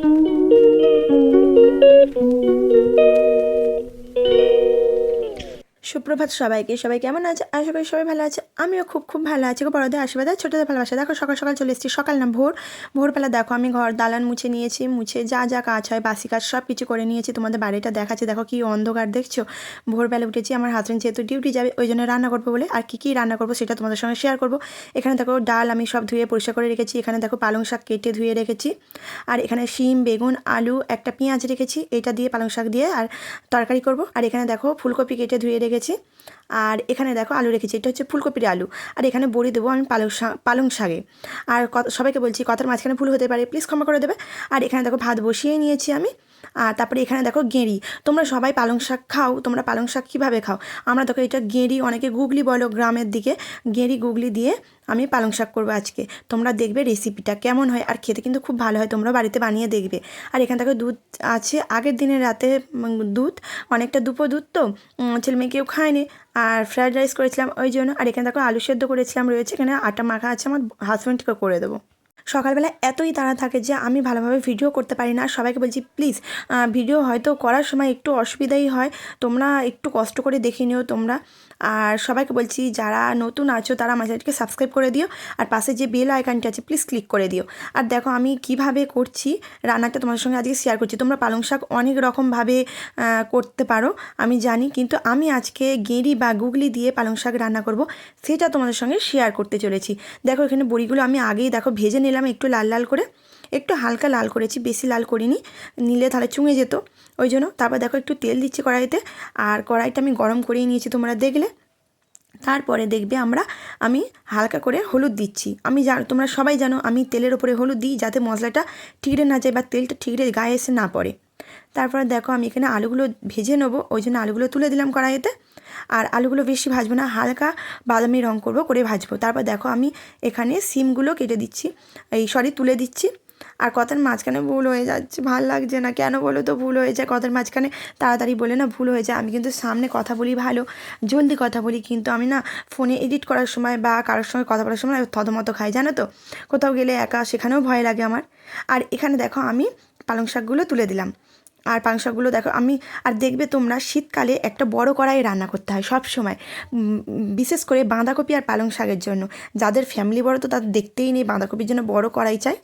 Thank you. সুপ্রভাত সবাইকে। সবাই কেমন আছে? আশা করি সবাই ভালো আছে। আমিও খুব খুব ভালো আছি। গো বড়দের আশীর্বাদ আর ছোটদের ভালোবাসা। দেখো, সকাল সকাল চলে এসেছি। সকাল না, ভোর। ভোরবেলা দেখো, আমি ঘর দালান মুছে নিয়েছি। মুছে যা যা কাজ হয়, বাসি কাজ সব কিছু করে নিয়েছি। তোমাদের বাড়িটা দেখাচ্ছে। দেখো কি অন্ধকার, দেখছ? ভোরবেলা উঠেছি, আমার হাজবেন্ড যেহেতু ডিউটি যাবে, ওই জন্য রান্না করব বলে আর কী কী রান্না করব সেটা তোমাদের সঙ্গে শেয়ার করব। এখানে দেখো ডাল আমি সব ধুয়ে পরিষ্কার করে রেখেছি। এখানে দেখো পালং শাক কেটে ধুয়ে রেখেছি। আর এখানে শিম, বেগুন, আলু, একটা পেঁয়াজ রেখেছি। এটা দিয়ে পালং শাক দিয়ে আর তরকারি করব। আর এখানে দেখো ফুলকপি কেটে ধুয়ে রেখেছি। আর এখানে দেখো আলু রেখেছি, এটা হচ্ছে ফুলকপির আলু। আর এখানে বড়ি দেবো আমি পালং পালং শাকে। আর সবাইকে বলছি, কথার মাঝখানে ফুল হতে পারে প্লিজ ক্ষমা করে দেবে। আর এখানে দেখো ভাত বসিয়ে নিয়েছি আমি। আর তারপরে এখানে দেখো গেঁড়ি। তোমরা সবাই পালং শাক খাও, তোমরা পালং শাক কীভাবে খাও? আমরা দেখো এটা গেঁড়ি, অনেকে গুগলি বলো গ্রামের দিকে, গেঁড়ি গুগলি দিয়ে আমি পালং শাক করব আজকে। তোমরা দেখবে রেসিপিটা কেমন হয় আর খেতে কিন্তু খুব ভালো হয় তোমরা বাড়িতে বানিয়ে দেখবে। আর এখান থেকে দুধ আছে, আগের দিনের রাতে দুধ, অনেকটা দুপো দুধ তো ছেলে মেয়ে কেউ খায়নি। আর ফ্রায়েড রাইস করেছিলাম ওই জন্য। আর এখানে দেখো আলু সেদ্ধ করেছিলাম রয়েছে, এখানে আটা মাখা আছে, আমার হাজব্যান্ডকে করে দেবো। সকালবেলা এতই তাড়া থাকে যে আমি ভালোভাবে ভিডিও করতে পারি না। সবাইকে বলছি, প্লিজ ভিডিও হয়তো করার সময় একটু অসুবিধাই হয়। তোমরা একটু কষ্ট করে দেখে নিও তোমরা। আর সবাইকে বলছি, যারা নতুন আছো, তারা আমার চ্যানেলকে সাবস্ক্রাইব করে দিও। আর পাশে যে বেল আইকনটা আছে প্লিজ ক্লিক করে দিও। আর দেখো, আমি কীভাবে করছি, রান্নাটা তোমাদের সঙ্গে আজকে শেয়ার করছি। তোমরা পালং শাক অনেক রকমভাবে করতে পারো, আমি জানি। কিন্তু আমি আজকে গেঁড়ি বা গুগলি দিয়ে পালং শাক রান্না করব, সেটা তোমাদের সঙ্গে শেয়ার করতে চলেছি। দেখো, এখানে বড়িগুলো আমি আগেই, দেখো, ভেজে নিলাম একটু লাল লাল করে। একটু হালকা লাল করেছি, বেশি লাল করিনি। নিলে তাহলে চুঙে যেত। ওই জন্য তারপর দেখো একটু তেল দিচ্ছি কড়াইতে। আর কড়াইটা আমি গরম করেই নিয়েছি তোমরা দেখলে। তারপরে দেখবে আমরা, আমি হালকা করে হলুদ দিচ্ছি। আমি জান, তোমরা সবাই জানো, আমি তেলের ওপরে হলুদ দিই যাতে মশলাটা ঠিকরে না যায় বা তেলটা ঠিকরে গায়ে এসে না পড়ে। তারপরে দেখো আমি এখানে আলুগুলো ভেজে নেব। ওই জন্য আলুগুলো তুলে দিলাম কড়াইতে। আর আলুগুলো বেশি ভাজবো না, হালকা বাদামি রং করব করে ভাজবো। তারপর দেখো আমি এখানে সিমগুলো কেটে দিচ্ছি, এই সরি তুলে দিচ্ছি। আর কথার মাঝখানে ভুল হয়ে যাচ্ছে, ভালো লাগছে না, কেন বলো তো ভুল হয়ে যায় কথার মাঝখানে তাড়াতাড়ি বলে না ভুল হয়ে যায় আমি কিন্তু সামনে কথা বলি ভালো, জলদি কথা বলি, কিন্তু আমি না ফোনে এডিট করার সময় বা কারোর সঙ্গে কথা বলার সময় থতমত খাই, জানো তো? কোথাও গেলে একা, সেখানেও ভয় লাগে আমার। আর এখানে দেখো আমি পালং শাকগুলো তুলে দিলাম। আর পাংশাকগুলো দেখো, আমি, আর দেখবে তোমরা শীতকালে একটা বড় কড়াই রান্না করতে হয় সব সময়। বিশেষ করে বাঁধাকপি আর পালং শাকের জন্য। যাদের ফ্যামিলি বড় তো তাদের দেখতেই নেই বাঁধাকপির জন্য বড় কড়াই চাই।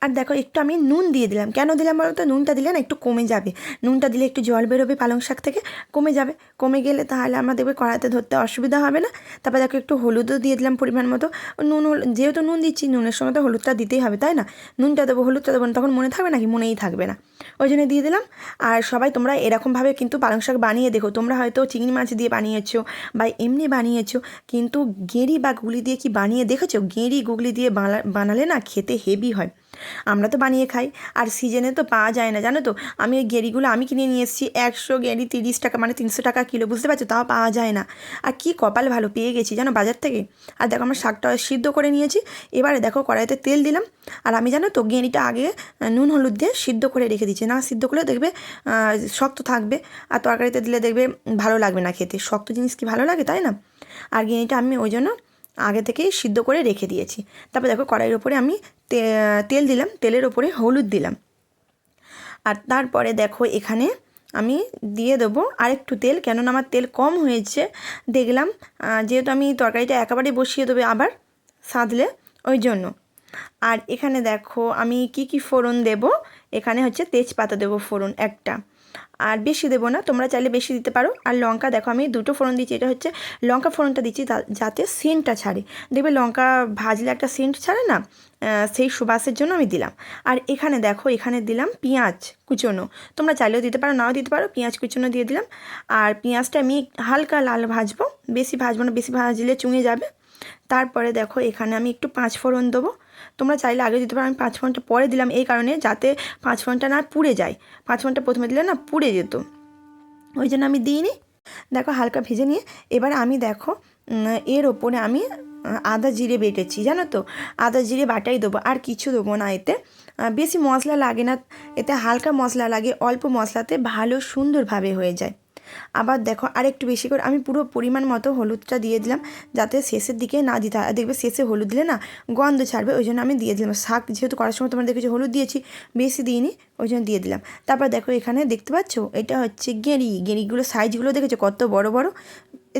আর দেখো, একটু আমি নুন দিয়ে দিলাম। কেন দিলাম বলো তো? নুনটা দিলে না একটু কমে যাবে। নুনটা দিলে একটু জল বেরোবে পালং শাক থেকে, কমে যাবে। কমে গেলে তাহলে আমরা দেখবে কড়াইতে ধরতে অসুবিধা হবে না। তারপর দেখো, একটু হলুদও দিয়ে দিলাম পরিমাণ মতো। নুন যেহেতু নুন দিচ্ছি, নুনের সময় তো হলুদটা দিতেই হবে, তাই না? নুনটা দেবো, হলুদটা দেবো তখন মনে থাকবে নাকি? মনেই থাকবে না। ওই জন্য দিয়ে দিলাম। আর সবাই তোমরা এরকমভাবে কিন্তু পালং শাক বানিয়ে দেখো। তোমরা হয়তো চিংড়ি মাছ দিয়ে বানিয়েছো বা এমনি বানিয়েছো, কিন্তু গেঁড়ি বা গুগলি দিয়ে কি বানিয়ে দেখেছ? গেঁড়ি গুগলি দিয়ে বানা- বানালে না খেতে হেভি হয়। আমরা তো বানিয়ে খাই। আর সিজনে তো পাওয়া যায় না, জানো তো? আমি ওই গেঁড়িগুলো আমি কিনে নিয়ে এসেছি, একশো গেঁড়ি, তিরিশ টাকা মানে তিনশো টাকা কিলো, বুঝতে পারছ? তাও পাওয়া যায় না। আর কি কপাল ভালো, পেয়ে গেছি, জানো বাজার থেকে? আর দেখো আমার শাকটা সিদ্ধ করে নিয়েছি, এবারে দেখো কড়াইতে তেল দিলাম। আর আমি জানো তো গেঁড়িটা আগে নুন, হলুদ দিয়ে সিদ্ধ করে রেখে দিচ্ছি না সিদ্ধ করলে দেখবে শক্ত থাকবে। আর তরকারিতে দিলে দেখবে ভালো লাগবে না খেতে। শক্ত জিনিস কি ভালো লাগে, তাই না? আর গেঁড়িটা আমি ওই জন্য আগে থেকেই সিদ্ধ করে রেখে দিয়েছি। তারপর দেখো কড়াইয়ের ওপরে আমি তেল দিলাম, তেলের ওপরে হলুদ দিলাম। আর তারপরে দেখো এখানে আমি দিয়ে দেবো আরেকটু তেল, কেননা আমার তেল কম হয়েছে। দেখলাম যেহেতু আমি তরকারিটা একেবারে বসিয়ে দেবে আবার সাঁতলে, ওই জন্য। আর এখানে দেখো আমি কি কি ফোড়ন দেব? এখানে হচ্ছে তেজপাতা দেবো ফোড়ন একটা। আর বেশি দেবো না, তোমরা চাইলে বেশি দিতে পারো। আর লঙ্কা, দেখো আমি দুটো ফোড়ন দিচ্ছি, এটা হচ্ছে লঙ্কা ফোড়নটা দিচ্ছি যাতে সেন্টটা ছাড়ে। দেখবে লঙ্কা ভাজলে একটা সেন্ট ছাড়ে না? সেই সুবাসের জন্য আমি দিলাম। আর এখানে দেখো, এখানে দিলাম পেঁয়াজ কুচোনো। তোমরা চাইলেও দিতে পারো, নাও দিতে পারো, পেঁয়াজ কুচোনো দিয়ে দিলাম। আর পেঁয়াজটা আমি হালকা লাল ভাজবো, বেশি ভাজবো না, বেশি ভাজলে চুঙে যাবে। তারপরে দেখো এখানে আমি একটু পাঁচ ফোড়ন দেবো। তোমরা চাইলে আগে দিতে পারো, আমি পাঁচ ফোড়নটা পরে দিলাম এই কারণে যাতে পাঁচ ফোড়নটা না পুড়ে যায়। পাঁচ ফোড়নটা প্রথমে দিলে না পুড়ে যেত। ওই জন্য আমি দিইনি। দেখো হালকা ভেজে নিয়ে এবার আমি দেখো এর ওপরে আমি আদা জিরে বেটেছি, জানো তো? আদা জিরে বাটাই দেবো, আর কিছু দেবো না এতে। বেশি মশলা লাগে না, এতে হালকা মশলা লাগে, অল্প মশলাতে ভালো সুন্দরভাবে হয়ে যায়। আবার দেখো আরেকটু বেশি করে আমি পুরো পরিমাণ মতো হলুদটা দিয়ে দিলাম যাতে শেষের দিকে না দিতে হয়। দেখবে শেষে হলুদ দিলে না গন্ধ ছাড়বে, ওই জন্য আমি দিয়ে দিলাম। শাক যেহেতু করার সময় তোমরা দেখেছ হলুদ দিয়েছি, বেশি দিইনি, ওই জন্য দিয়ে দিলাম। তারপর দেখো এখানে দেখতে পাচ্ছ? এটা হচ্ছে গেঁড়ি। গেঁড়িগুলো সাইজগুলো দেখেছ কত বড় বড়?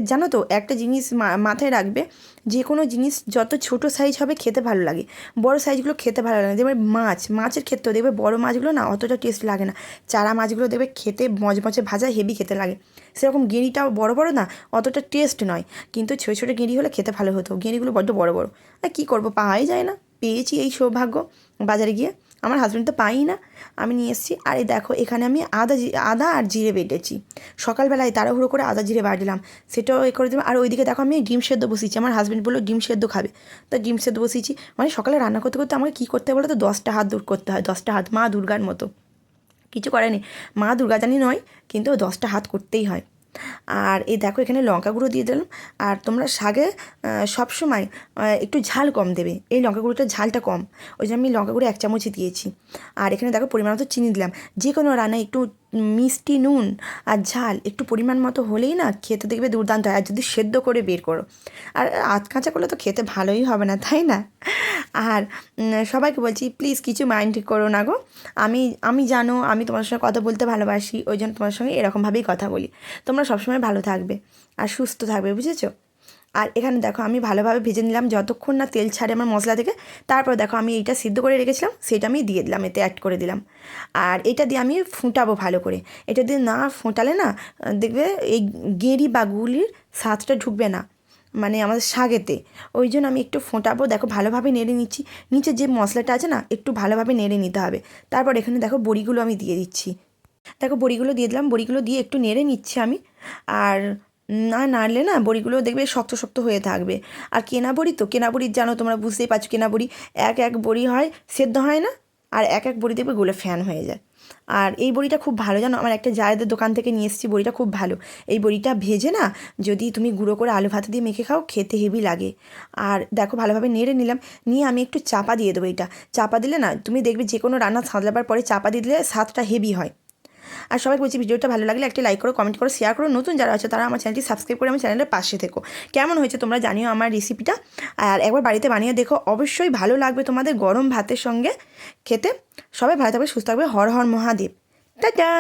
জানো তো, একটা জিনিস মাথায় রাখবে, যে কোনো জিনিস যত ছোট সাইজ হবে খেতে ভালো লাগে। বড় সাইজগুলো খেতে ভালো লাগে না। দেখবে মাছ, মাছের ক্ষেত্রেও দেখবে বড় মাছগুলো না অতটা টেস্ট লাগে না। চারা মাছগুলো দেখবে খেতে মজমচে ভাজা হেভি খেতে লাগে। সেরকম গেঁড়িটাও বড় বড় না, অতটা টেস্ট নয়। কিন্তু ছোটো ছোটো গেঁড়ি হলে খেতে ভালো হতো। গেঁড়িগুলো বড্ড বড় বড়। আর কী করব? পাওয়াই যায় না। পেয়েছি এই সৌভাগ্য বাজারে গিয়ে। আমার হাজব্যান্ড তো পাই না। আমি নিয়ে এসেছি। আর এই দেখো, এখানে আমি আদা আদা আর জিরে বেটেছি। সকালবেলায় তাড়াহুড়ো করে আদা, জিরে বাটলাম সেটাও এ করে দিলাম। আর ওইদিকে দেখো, আমি ডিম সেদ্ধ বসিয়েছি। আমার হাজব্যান্ড বলল, ডিম সেদ্ধ খাবে। তো ডিম সেদ্ধ বসিয়েছি। মানে সকালে রান্না করতে করতে আমাকে কী করতে বলো তো? দশটা হাত দূর করতে হয়। দশটা হাত, মা দুর্গার মতো। কিছু করেনি। মা দুর্গা জানি নয়, কিন্তু দশটা হাত করতেই হয়। আর এই দেখো এখানে লঙ্কা গুঁড়ো দিয়ে দিলাম। আর তোমরা শাগে সবসময় একটু ঝাল কম দেবে। এই লঙ্কা গুঁড়োটার ঝালটা কম। ওই জন্য আমি লঙ্কা গুঁড়ো এক চামচ দিয়েছি। আর এখানে দেখো পরিমাণ মতো চিনি দিলাম। যে কোনো রান্নায় একটু মিষ্টি নুন আর ঝাল একটু পরিমাণ মতো হলেই না খেতে দেখবে দুর্দান্ত। হয় আর যদি সেদ্ধ করে বের করো। আর আধ কাঁচা করলে তো খেতে ভালোই হবে না, তাই না? আর সবাইকে বলছি প্লিজ কিছু মাইন্ড করো না গো। আমি আমি জানো, আমি তোমার সঙ্গে কথা বলতে ভালোবাসি, ওই জন্য তোমার সঙ্গে এরকমভাবেই কথা বলি। তোমরা সবসময় ভালো থাকবে আর সুস্থ থাকবে, বুঝেছ? আর এখানে দেখো আমি ভালোভাবে ভেজে নিলাম, যতক্ষণ না তেল ছাড়ে আমার মশলা থেকে। তারপর দেখো আমি এইটা সিদ্ধ করে রেখেছিলাম, সেটা আমি দিয়ে দিলাম, এতে অ্যাড করে দিলাম। আর এটা দিয়ে আমি ফুটাবো ভালো করে। এটা দিয়ে না ফোটালে না, দেখবে এই গেঁড়ি বা গুলির স্বাদটা ঢুকবে না মানে আমাদের শাগেতে। ওই জন্য আমি একটু ফোটাবো, দেখো ভালোভাবে নেড়ে নিচ্ছি। নিচে যে মশলাটা আছে না, একটু ভালোভাবে নেড়ে নিতে হবে। তারপর এখানে দেখো বড়িগুলো আমি দিয়ে দিচ্ছি। দেখো বড়িগুলো দিয়ে দিলাম, বড়িগুলো দিয়ে একটু নেড়ে নিচ্ছি আমি। আর না নাড়লে না বড়িগুলো দেখবে শক্ত শক্ত হয়ে থাকবে। আর কেনা বড়ি তো, কেনা বড়ির জানো তোমরা বুঝতেই পারছ কেনা বড়ি এক এক বড়ি হয়, সেদ্ধ হয় না, আর এক এক বড়ি দেখবে গোলে ফ্যান হয়ে যায়। আর এই বড়িটা খুব ভালো, জানো আমার একটা জায়দের দোকান থেকে নিয়ে এসেছি, বড়িটা খুব ভালো। এই বড়িটা ভেজে না যদি তুমি গুঁড়ো করে আলু ভাতে দিয়ে মেখে খাও, খেতে হেভি লাগে। আর দেখো ভালোভাবে নেড়ে নিলাম, নিয়ে আমি একটু চাপা দিয়ে দেবো এটা চাপা দিলে না, তুমি দেখবে যে কোনো রান্না সাঁতলাবার পরে চাপা দিয়ে দিলে স্বাদটা হেভি হয়। আর সবাই বলছি ভিডিওটা ভালো লাগলে একটি লাইক করো কমেন্ট করো শেয়ার করো। নতুন যারা আছে তারা আমার চ্যানেলটি সাবস্ক্রাইব করে আমার চ্যানেলের পাশে থেকো। কেমন হয়েছে তোমরা জানিও আমার রেসিপিটা আর একবার বাড়িতে বানিয়ে দেখো, অবশ্যই ভালো লাগবে তোমাদের গরম ভাতের সঙ্গে খেতে। সবাই ভালো থাকবে, সুস্থ থাকবে। হর হর মহাদেব। টাটা!